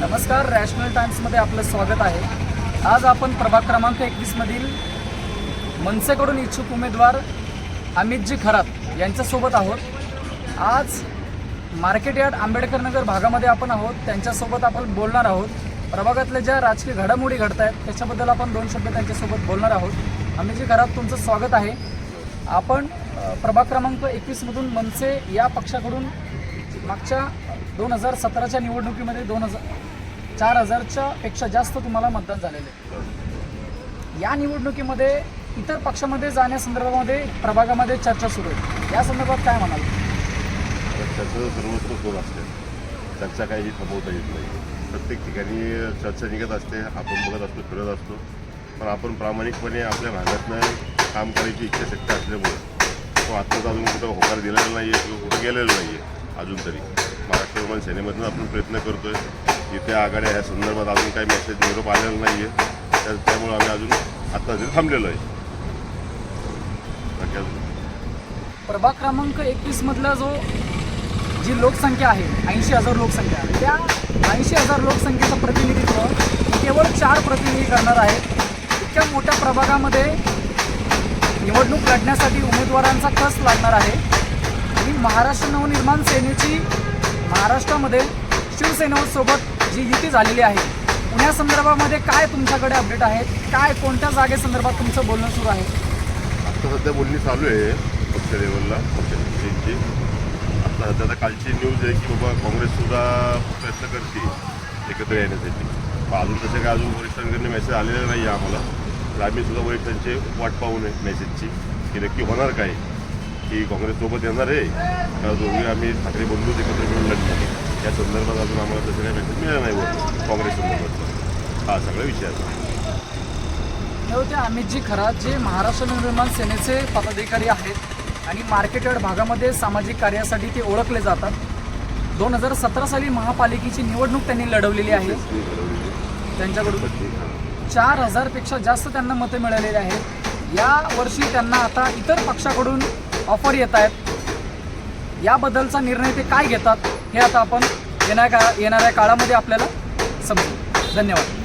नमस्कार रॅशनल टाइम्समध्ये आपलं स्वागत आहे. आज आपण प्रभाग क्रमांक एकवीसमधील मनसेकडून इच्छुक उमेदवार अमितजी खरात यांच्यासोबत आहोत. आज मार्केट यार्ड आंबेडकर नगर भागामध्ये आपण आहोत. त्यांच्यासोबत आपण बोलणार आहोत. प्रभागातल्या ज्या राजकीय घडामोडी घडत आहेत त्याच्याबद्दल आपण दोन शब्द त्यांच्यासोबत बोलणार आहोत. अमितजी खरात तुमचं स्वागत आहे. आपण प्रभाग क्रमांक एकवीसमधून मनसे या पक्षाकडून मागच्या दोन हजार सतराच्या निवडणुकीमध्ये दोन हजार चार हजारच्या पेक्षा जास्त तुम्हाला मतदान झालेलं आहे. या निवडणुकीमध्ये इतर पक्षामध्ये जाण्यासंदर्भामध्ये प्रभागामध्ये चर्चा सुरू आहे. या संदर्भात काय म्हणाल? त्याचं सर्वत्र सुरू असते. चर्चा काही थांबवता येत नाही. प्रत्येक ठिकाणी चर्चा निघत असते. आपण बघत असतो फिरत असतो. पण आपण प्रामाणिकपणे आपल्या भागातनं काम करायची इच्छाशक्ती असल्यामुळे तो आत्ताच अजून कुठं होकार दिलेला नाही आहे किंवा कुठं गेलेला नाही आहे अजून तरी. महाराष्ट्र सेनेमधून आपण प्रयत्न करतो आहे इथे आघाड्या ह्या संदर्भात अजून काही मेसेज निरोप आलेला नाही आहे तर त्यामुळे आम्ही अजून आत्ता थांबलेलो आहे. प्रभाग क्रमांक एकवीस मधला जो जी लोकसंख्या आहे ऐंशी हजार लोकसंख्या आहे. त्या ऐंशी हजार लोकसंख्येचं प्रतिनिधित्व केवळ चार प्रतिनिधी करणार आहेत. इतक्या मोठ्या प्रभागामध्ये निवडणूक लढण्यासाठी उमेदवारांचा कस लागणार आहे? आणि महाराष्ट्र नवनिर्माण सेनेची महाराष्ट्रामध्ये शिवसेनेसोबत जी युती झालेली आहे पुण्यासंदर्भामध्ये काय तुमच्याकडे अपडेट आहेत? काय कोणत्या जागेसंदर्भात तुमचं बोलणं सुरू आहे? आता सध्या बोलणी चालू आहे पक्ष लेवलला पक्षांची आता सध्या आता कालची न्यूज आहे की बाबा काँग्रेससुद्धा प्रयत्न करते एकत्र येण्यासाठी. अजून तसे काय अजून वरिष्ठांकडून मेसेज आलेला नाही आहे आम्हाला. तर आम्ही सुद्धा वरिष्ठांची वाट पाहू नये मेसेजची की नक्की होणार काय. की काँग्रेससोबत येणार आहे. का दोघे आम्ही ठाकरे बंधूच एकत्र मिळून लढणार या संदर्भात अजून आम्हाला तसं काही मेसेज मिळाला नाही वर काँग्रेस संदर्भात. हा सगळा विषय आहे. होते अमितजी खरात जे महाराष्ट्र नवनिर्माण सेनेचे पदाधिकारी आहेत आणि मार्केट भागामध्ये सामाजिक कार्यासाठी ते ओळखले जातात. दोन हजार सतरा साली महापालिकेची निवडणूक त्यांनी लढवलेली आहे. त्यांच्याकडून चार हजारपेक्षा जास्त त्यांना मतं मिळालेली आहेत. या वर्षी त्यांना आता इतर पक्षाकडून ऑफर येत आहेत. याबद्दलचा निर्णय ते काय घेतात हे आता आपण येण्या का येणाऱ्या काळामध्ये आपल्याला समजू धन्यवाद.